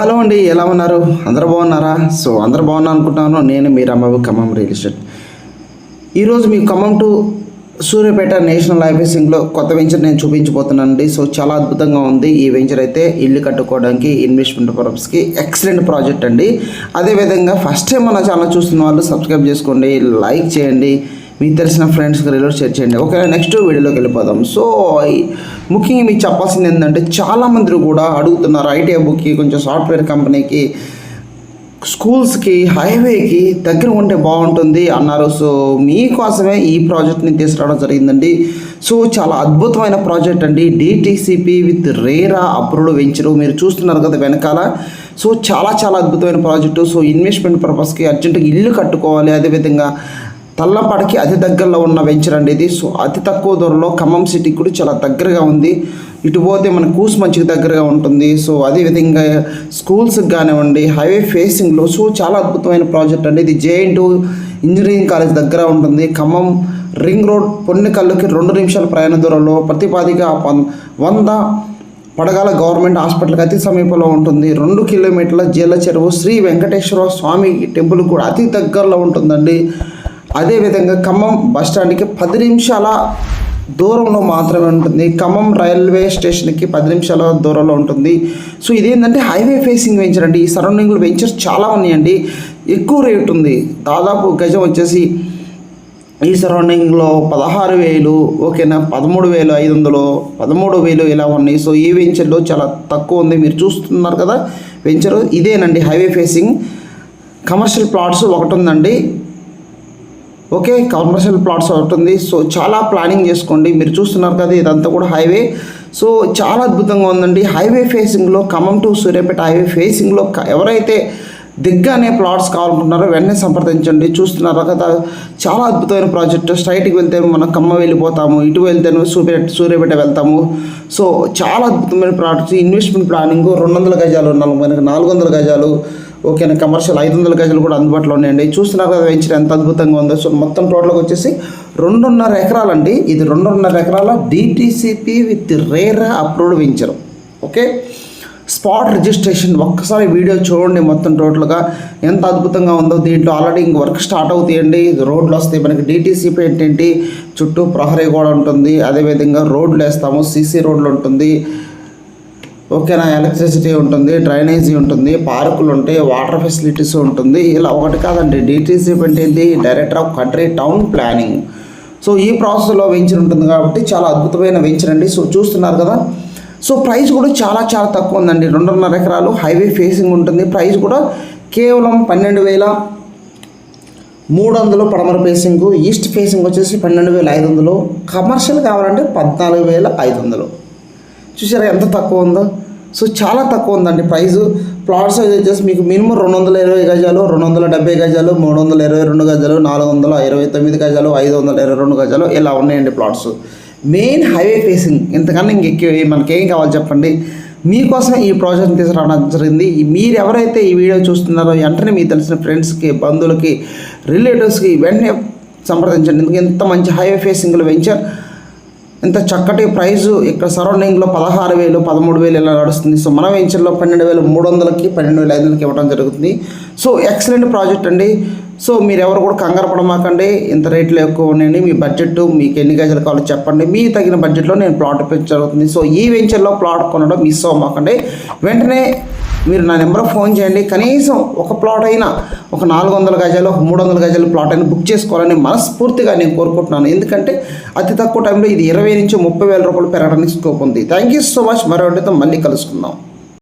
Hello అండి ఎలా ఉన్నారు? అందరు బాగున్నారా? సో అందరు బాగున్నా అనుకుంటున్నాను. నేను మీ రమ్మవి ఖమ్మం రియల్ ఎస్టేట్. ఈరోజు మీ ఖమ్మం టు సూర్యాపేట నేషనల్ హైవేసింగ్లో కొత్త వెంచర్ నేను చూపించబోతున్నానండి. సో చాలా అద్భుతంగా ఉంది. ఈ వెంచర్ అయితే ఇల్లు కట్టుకోవడానికి ఇన్వెస్ట్మెంట్ పర్పస్కి ఎక్సలెంట్ ప్రాజెక్ట్ అండి. అదేవిధంగా ఫస్ట్ టైం మన ఛానల్ చూస్తున్న వాళ్ళు సబ్స్క్రైబ్ చేసుకోండి లైక్ చేయండి. మీకు తెలిసిన ఫ్రెండ్స్కి రిలేట్ షేర్ చేయండి. ఓకే నెక్స్ట్ వీడియోలోకి వెళ్ళిపోదాం. సో ముఖ్యంగా మీకు చెప్పాల్సింది ఏంటంటే చాలామంది కూడా అడుగుతున్నారు ఐటీఐ బుక్కి కొంచెం సాఫ్ట్వేర్ కంపెనీకి స్కూల్స్కి హైవేకి దగ్గర ఉంటే బాగుంటుంది అన్నారు. సో మీకోసమే ఈ ప్రాజెక్ట్ని తీసుకురావడం జరిగిందండి. సో చాలా అద్భుతమైన ప్రాజెక్ట్ అండి. DTCP with RERA approved venture మీరు చూస్తున్నారు కదా వెనకాల. సో చాలా చాలా అద్భుతమైన ప్రాజెక్టు సో ఇన్వెస్ట్మెంట్ పర్పస్కి అర్జెంటుగా ఇల్లు కట్టుకోవాలి. అదేవిధంగా తల్లపాడికి అతి దగ్గరలో ఉన్న వెంచర్ అండి ఇది. సో అతి తక్కువ దూరంలో ఖమ్మం సిటీకి కూడా చాలా దగ్గరగా ఉంది. ఇటు పోతే మన కూస్ మంచికి దగ్గరగా ఉంటుంది. సో అదేవిధంగా స్కూల్స్కి కానివ్వండి హైవే ఫేసింగ్లో సో చాలా అద్భుతమైన ప్రాజెక్ట్ అండి. ఇది జేఎన్టు ఇంజనీరింగ్ కాలేజ్ దగ్గర ఉంటుంది. ఖమ్మం రింగ్ రోడ్ పొన్నికల్లుకి రెండు నిమిషాల ప్రయాణ దూరంలో ప్రతిపాదిక పం- వంద పడగాల గవర్నమెంట్ హాస్పిటల్కి అతి సమీపంలో ఉంటుంది. రెండు కిలోమీటర్ల జీల చెరువు శ్రీ వెంకటేశ్వర స్వామి టెంపుల్ కూడా అతి దగ్గరలో ఉంటుందండి. అదేవిధంగా ఖమ్మం బస్ స్టాండ్కి పది నిమిషాల దూరంలో మాత్రమే ఉంటుంది. ఖమ్మం రైల్వే స్టేషన్కి పది నిమిషాల దూరంలో ఉంటుంది. సో ఇదేంటంటే హైవే ఫేసింగ్ వెంచర్ అండి. ఈ సరౌండింగ్లో వెంచర్స్ చాలా ఉన్నాయండి. ఎక్కువ రేట్ ఉంది. దాదాపు గజం వచ్చేసి ఈ సరౌండింగ్లో పదహారు వేలు ఓకేనా? పదమూడు వేలు ఐదు వందలు పదమూడు వేలు ఇలా ఉన్నాయి. సో ఈ వెంచర్లో చాలా తక్కువ ఉంది. మీరు చూస్తున్నారు కదా వెంచర్ ఇదేనండి హైవే ఫేసింగ్. కమర్షియల్ ప్లాట్స్ ఒకటి ఉందండి. ఓకే కమర్షియల్ ప్లాట్స్ అవుతుంది సో చాలా ప్లానింగ్ చేసుకోండి. మీరు చూస్తున్నారు కదా ఇదంతా కూడా హైవే సో చాలా అద్భుతంగా ఉందండి. హైవే ఫేసింగ్లో ఖమ్మం టు సూర్యాపేట హైవే ఫేసింగ్లో ఎవరైతే దిగ్గానే ప్లాట్స్ కావాలనుకుంటున్నారో వెంటనే సంప్రదించండి. చూస్తున్నారు కదా చాలా అద్భుతమైన ప్రాజెక్టు స్ట్రైట్కి వెళ్తే మనం ఖమ్మం వెళ్ళిపోతాము ఇటు వెళ్తే సూర్యపేట సూర్యాపేట వెళ్తాము. సో చాలా అద్భుతమైన ప్రాజెక్ట్స్ ఇన్వెస్ట్మెంట్ ప్లానింగ్ రెండు వందల గజాలు నాలుగు నాలుగు వందల గజాలు. ఓకేనా కమర్షియల్ ఐదు వందల గజలు కూడా అందుబాటులో ఉన్నాయండి. చూస్తున్నారు కదా వెంచర్ ఎంత అద్భుతంగా ఉందో. సో మొత్తం టోటల్గా వచ్చేసి రెండున్నర ఎకరాలండి. ఇది రెండున్నర ఎకరాల DTCP with RERA approved venture okay? Spot registration ఒక్కసారి వీడియో చూడండి మొత్తం టోటల్గా ఎంత అద్భుతంగా ఉందో దీంట్లో ఆల్రెడీ ఇంక వర్క్ స్టార్ట్ అవుతాయండి. రోడ్లు వస్తాయి. మనకి డిటీసీపీ ఏంటంటే? చుట్టూ ప్రహరీ కూడా ఉంటుంది. అదేవిధంగా రోడ్లు వేస్తాము. సీసీ రోడ్లు ఉంటుంది. ఓకేనా ఎలక్ట్రిసిటీ ఉంటుంది డ్రైనేజీ ఉంటుంది పార్కులు ఉంటాయి వాటర్ ఫెసిలిటీస్ ఉంటుంది. ఇలా ఒకటి కాదండి డిటీసీ అంటే ఏంటి? Director of country town planning so ఈ ప్రాసెస్లో వెంచర్ ఉంటుంది కాబట్టి చాలా అద్భుతమైన వెంచర్ అండి. సో చూస్తున్నారు కదా? సో ప్రైస్ కూడా చాలా చాలా తక్కువ ఉందండి. రెండున్నర ఎకరాలు హైవే ఫేసింగ్ ఉంటుంది. ప్రైస్ కూడా కేవలం పన్నెండు వేల మూడు వందలు పడమర ఫేసింగ్ ఈస్ట్ ఫేసింగ్ వచ్చేసి పన్నెండు వేల ఐదు వందలు కమర్షియల్ కావాలంటే పద్నాలుగు వేల ఐదు వందలు. చూసారా ఎంత తక్కువ ఉందో? సో చాలా తక్కువ ఉందండి ప్రైస్. ప్లాట్ సైజ్ వచ్చేసి మీకు మినిమం రెండు వందల ఇరవై గజాలు రెండు వందల డెబ్బై గజాలు మూడు వందల ఇరవై రెండు గజాలు నాలుగు వందల ఇరవై తొమ్మిది గజాలు ఐదు వందల ఇరవై రెండు గజాలు ఇలా ఉన్నాయండి ప్లాట్స్ మెయిన్ హైవే ఫేసింగ్ ఇంతకన్నా ఇంకెక్కువ మనకేం కావాలి చెప్పండి? మీకోసం ఈ ప్రాజెక్ట్ తీసుకురావడం జరిగింది. మీరు ఎవరైతే ఈ వీడియో చూస్తున్నారో వెంటనే మీకు తెలిసిన ఫ్రెండ్స్కి బంధువులకి రిలేటివ్స్కి వెంటనే సంప్రదించండి. ఎందుకంటే ఎంత మంచి హైవే ఫేసింగ్లో వెంచర్ ఇంత చక్కటి ప్రైజు. ఇక్కడ సరౌండింగ్లో పదహారు వేలు పదమూడు వేలు ఇలా నడుస్తుంది. సో మన వెంచర్లో పన్నెండు వేల మూడు వందలకి పన్నెండు వేల ఐదు వందలకి ఇవ్వడం జరుగుతుంది. సో ఎక్సలెంట్ ప్రాజెక్ట్ అండి. సో మీరు ఎవరు కూడా కంగారు పడమాకండి. ఇంత రేట్లు ఎక్కువ ఉన్నాయండి. మీ బడ్జెట్ మీకు ఎన్ని గజలు కావాలో చెప్పండి. మీ తగిన బడ్జెట్లో నేను ప్లాట్ ఇప్పించడం జరుగుతుంది. సో ఈ వెంచర్లో ప్లాట్ కొనడం మిస్ అవ్వమాకండి. వెంటనే మీరు నా నెంబర్ ఫోన్ చేయండి. కనీసం ఒక ప్లాట్ అయినా ఒక నాలుగు వందల గజాలు ఒక మూడు వందల గజాలు ప్లాట్ అయినా బుక్ చేసుకోవాలని మనస్ఫూర్తిగా నేను కోరుకుంటున్నాను. ఎందుకంటే అతి తక్కువ టైంలో ఇది ఇరవై నుంచి ముప్పై వేల రూపాయలు పెరగడానికి స్కోప్ ఉంది. థ్యాంక్ యూ సో మచ్ మరో మళ్ళీ కలుసుకుందాం.